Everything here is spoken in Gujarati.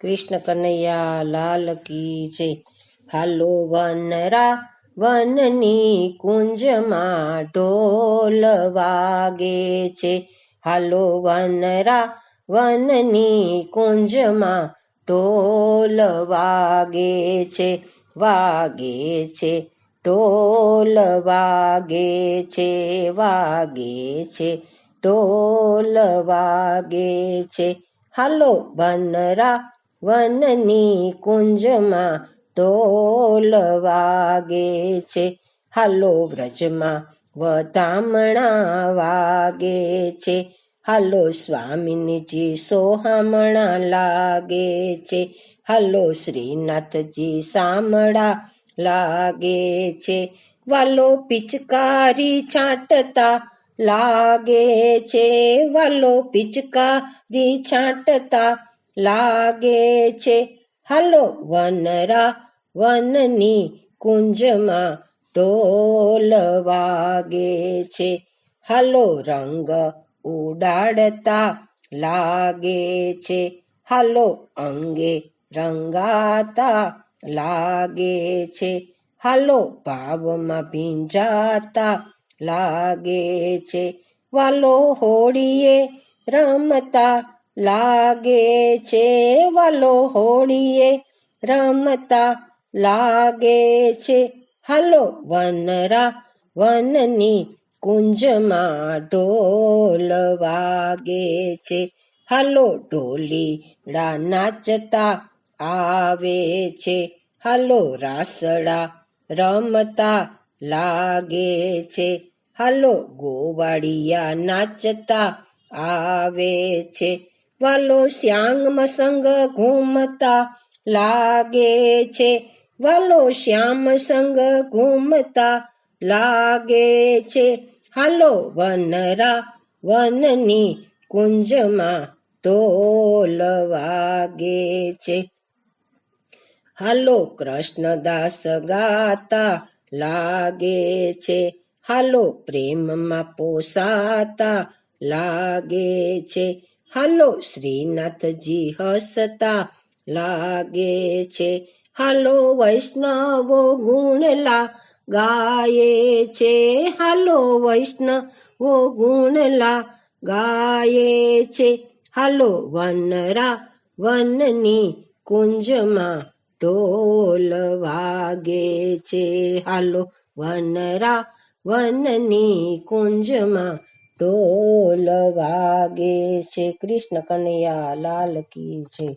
કૃષ્ણ કનૈયા લાલ કી છે હાલો વનરા વનની કુંજમાં ઢોલ વાગે છે. હાલો વનરા વનની કુંજમાં ઢોલ વાગે છે. વાગે છે, ઢોલ વાગે છે વાગે છે, ઢોલ વાગે છે. હાલો વનરા વનની કુંજમાં ઢોલ વાગે છે. હાલો વ્રજમાં વધામણા વાગે છે. હાલો સ્વામીનીજી સોહામણા લાગે છે. હાલો શ્રીનાથજી સામળા લાગે છે. વાલો પિચકારી છાંટતા લાગે છે. વાલો પિચકારી છાંટતા લાગે છે. હાલો, વનરા, વનની કુંજમાં ઢોલ વાગે છે. હાલો, રંગ ઉડાડતા લાગે છે. હાલો, અંગે રંગાતા લાગે છે. હાલો, ભાવમાં ભીંજાતા લાગે છે. વાલો હોળીએ રમતા લાગે છે વાલો હોળીએ, રમતા લાગે છે. હાલો વનરા વનની કુંજમાં ઢોલ વાગે છે. હાલો ઢોલીડા નાચતા આવે છે. હાલો રાસડા રમતા લાગે છે. હાલો ગોવાળિયા નાચતા આવે છે. વાલો શ્યાંગ સંગ ઘૂમતા લાગે છે. વાલો શ્યામ સંગ ઘૂમતા લાગે છે. હાલો વનરા વનની કુંજમાં તોલ વાગે છે. હાલો કૃષ્ણદાસ ગાતા લાગે છે. હાલો પ્રેમમાં પોસાતા લાગે છે. હાલો, શ્રીનાથજી હસતા લાગે છે. હાલો, વૈષ્ણવો ગુણલા ગાયે છે. હાલો, વૈષ્ણવો ગુણલા ગાયે છે. હાલો વનરા વનની કુંજમાં ઢોલ વાગે છે. હાલો વનરા વનની કુંજમાં ઢોલ વાગે છે કૃષ્ણ કનૈયા લાલ કી છે